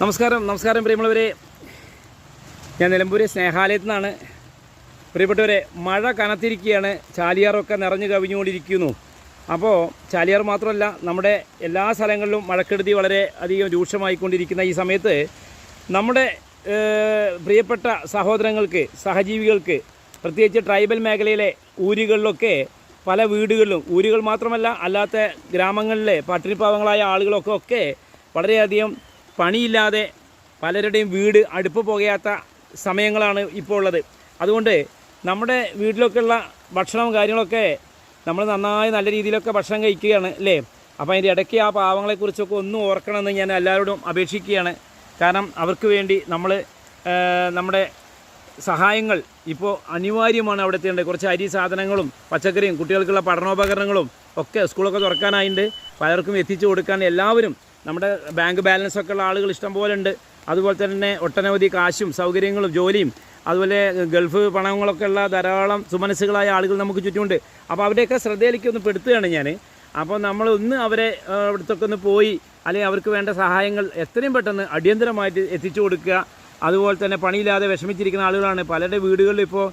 നമസ്കാരം നമസ്കാരം പ്രിയമുള്ളവരെ. ഞാൻ നിലമ്പൂര് സ്നേഹാലയത്തിൽ നിന്നാണ്. പ്രിയപ്പെട്ടവരെ മഴ കനത്തിരിക്കുകയാണ്. ചാലിയാറൊക്കെ നിറഞ്ഞു കവിഞ്ഞുകൊണ്ടിരിക്കുന്നു. അപ്പോൾ ചാലിയാർ മാത്രമല്ല നമ്മുടെ എല്ലാ സ്ഥലങ്ങളിലും മഴക്കെടുതി വളരെ അധികം രൂക്ഷമായിക്കൊണ്ടിരിക്കുന്ന ഈ സമയത്ത് നമ്മുടെ പ്രിയപ്പെട്ട സഹോദരങ്ങൾക്ക് സഹജീവികൾക്ക് പ്രത്യേകിച്ച് ട്രൈബൽ മേഖലയിലെ ഊരുകളിലൊക്കെ പല വീടുകളിലും ഊരുകൾ മാത്രമല്ല അല്ലാത്ത ഗ്രാമങ്ങളിലെ പട്ടിണിപ്പാവങ്ങളായ ആളുകളൊക്കെ ഒക്കെ വളരെയധികം പണിയില്ലാതെ പലരുടെയും വീട് അടുപ്പ് പുകയാത്ത സമയങ്ങളാണ് ഇപ്പോൾ ഉള്ളത്. അതുകൊണ്ട് നമ്മുടെ വീട്ടിലൊക്കെയുള്ള ഭക്ഷണവും കാര്യങ്ങളൊക്കെ നമ്മൾ നന്നായി നല്ല രീതിയിലൊക്കെ ഭക്ഷണം കഴിക്കുകയാണ് അല്ലേ? അപ്പോൾ അതിന്റെ ഇടയ്ക്ക് ആ പാവങ്ങളെക്കുറിച്ചൊക്കെ ഒന്നും ഓർക്കണമെന്ന് ഞാൻ എല്ലാവരോടും അപേക്ഷിക്കുകയാണ്. കാരണം അവർക്ക് വേണ്ടി നമ്മൾ നമ്മുടെ സഹായങ്ങൾ ഇപ്പോൾ അനിവാര്യമാണ് അവിടെ എത്തേണ്ടത് കുറച്ച് അരി സാധനങ്ങളും പച്ചക്കറിയും കുട്ടികൾക്കുള്ള പഠനോപകരണങ്ങളും ഒക്കെ സ്കൂളൊക്കെ തുറക്കാനായിട്ടുണ്ട് പലർക്കും എത്തിച്ചു കൊടുക്കാൻ എല്ലാവരും നമ്മുടെ ബാങ്ക് ബാലൻസ് ഒക്കെ ഉള്ള ആളുകൾ ഇഷ്ടം പോലെ ഉണ്ട്. അതുപോലെ തന്നെ ഒട്ടനവധി കാശും സൗകര്യങ്ങളും ജോലിയും അതുപോലെ ഗൾഫ് പണങ്ങളൊക്കെ ഉള്ള ധാരാളം സുമനസ്സുകളായ ആളുകൾ നമുക്ക് ചുറ്റുമുണ്ട്. അപ്പോൾ അവരുടെയൊക്കെ ശ്രദ്ധയിലേക്ക് ഒന്ന് പെടുത്തുകയാണ് ഞാൻ അപ്പോൾ നമ്മൾ ഒന്ന് അവരെ അവിടത്തൊക്കെ ഒന്ന് പോയി അല്ലെങ്കിൽ അവർക്ക് വേണ്ട സഹായങ്ങൾ എത്രയും പെട്ടെന്ന് അടിയന്തരമായിട്ട് എത്തിച്ചു കൊടുക്കുക. അതുപോലെ തന്നെ പണിയില്ലാതെ വിഷമിച്ചിരിക്കുന്ന ആളുകളാണ്. പലരുടെ വീടുകളിൽ ഇപ്പോൾ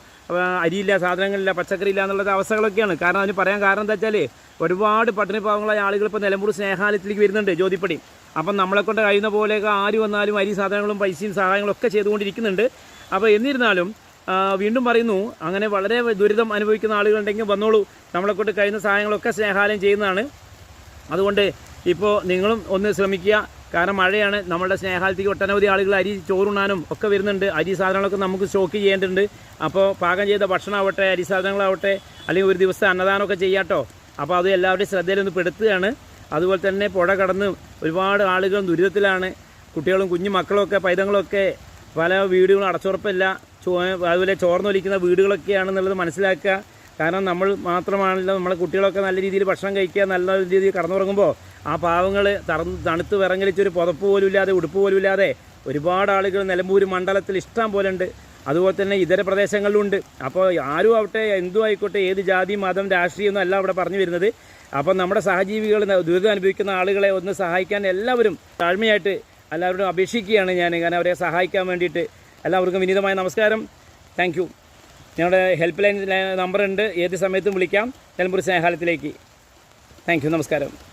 അരിയില്ല സാധനങ്ങളില്ല പച്ചക്കറി ഇല്ല എന്നുള്ള അവസ്ഥകളൊക്കെയാണ്. കാരണം അതിന് പറയാൻ കാരണം എന്താ വെച്ചാൽ ഒരുപാട് പട്ടിണി പാവങ്ങളായ ആളുകൾ ഇപ്പോൾ നിലമ്പൂർ സ്നേഹാലയത്തിലേക്ക് വരുന്നുണ്ട് ജ്യോതിപ്പടി. അപ്പം നമ്മളെക്കൊണ്ട് കഴിയുന്ന പോലെയൊക്കെ ആര് വന്നാലും അരി സാധനങ്ങളും പൈസയും സഹായങ്ങളും ഒക്കെ ചെയ്തുകൊണ്ടിരിക്കുന്നുണ്ട്. അപ്പോൾ എന്നിരുന്നാലും വീണ്ടും പറയുന്നു അങ്ങനെ വളരെ ദുരിതം അനുഭവിക്കുന്ന ആളുകളുണ്ടെങ്കിൽ വന്നോളൂ. നമ്മളെക്കൊണ്ട് കഴിയുന്ന സഹായങ്ങളൊക്കെ സ്നേഹാലയം ചെയ്യുന്നതാണ്. അതുകൊണ്ട് ഇപ്പോൾ നിങ്ങളും ഒന്ന് ശ്രമിക്കുക. കാരണം മഴയാണ് നമ്മുടെ സ്നേഹാലത്തേക്ക് ഒട്ടനവധി ആളുകൾ അരി ചോറുണ്ണാനും ഒക്കെ വരുന്നുണ്ട്. അരി സാധനങ്ങളൊക്കെ നമുക്ക് സ്റ്റോക്ക് ചെയ്യേണ്ടതുണ്ട്. അപ്പോൾ പാകം ചെയ്ത ഭക്ഷണമാവട്ടെ അരി സാധനങ്ങളാവട്ടെ അല്ലെങ്കിൽ ഒരു ദിവസത്തെ അന്നദാനമൊക്കെ ചെയ്യാട്ടോ. അപ്പോൾ അത് എല്ലാവരുടെയും ശ്രദ്ധയിലൊന്ന് പെടുത്തുകയാണ്. അതുപോലെ തന്നെ പുഴ കടന്ന് ഒരുപാട് ആളുകൾ ദുരിതത്തിലാണ്. കുട്ടികളും കുഞ്ഞു മക്കളൊക്കെ പൈതങ്ങളൊക്കെ പല വീടുകളും അടച്ചുറപ്പില്ല. അതുപോലെ ചോർന്നൊലിക്കുന്ന വീടുകളൊക്കെയാണെന്നുള്ളത് മനസ്സിലാക്കുക. കാരണം നമ്മൾ മാത്രമാണല്ലോ നമ്മളെ കുട്ടികളൊക്കെ നല്ല രീതിയിൽ ഭക്ഷണം കഴിക്കുക നല്ല രീതിയിൽ കടന്നുറങ്ങുമ്പോൾ ആ പാവങ്ങൾ തണുത്ത് വിറങ്ങലിച്ചൊരു പുതപ്പ് പോലും ഇല്ലാതെ ഉടുപ്പ് പോലും ഇല്ലാതെ ഒരുപാട് ആളുകൾ നിലമ്പൂർ മണ്ഡലത്തിൽ ഇഷ്ടം പോലെ ഉണ്ട്. അതുപോലെ തന്നെ ഇതര പ്രദേശങ്ങളിലുണ്ട് അപ്പോൾ ആരും ആവട്ടെ എന്തു ആയിക്കോട്ടെ ഏത് ജാതി മതം രാഷ്ട്രീയമൊന്നും അല്ല അവിടെ പറഞ്ഞു വരുന്നത്. അപ്പം നമ്മുടെ സഹജീവികൾ ദുരിതം അനുഭവിക്കുന്ന ആളുകളെ ഒന്ന് സഹായിക്കാൻ എല്ലാവരും താഴ്മയായിട്ട് എല്ലാവരോടും അപേക്ഷിക്കുകയാണ് ഞാൻ. കാരണം അവരെ സഹായിക്കാൻ വേണ്ടിയിട്ട് എല്ലാവർക്കും വിനീതമായ നമസ്കാരം. താങ്ക് യു ഞങ്ങളുടെ ഹെൽപ്പ് ലൈൻ നമ്പറുണ്ട് ഏത് സമയത്തും വിളിക്കാം. നിലമ്പൂർ സ്നേഹാലയത്തിലേക്ക്. താങ്ക് യു നമസ്കാരം.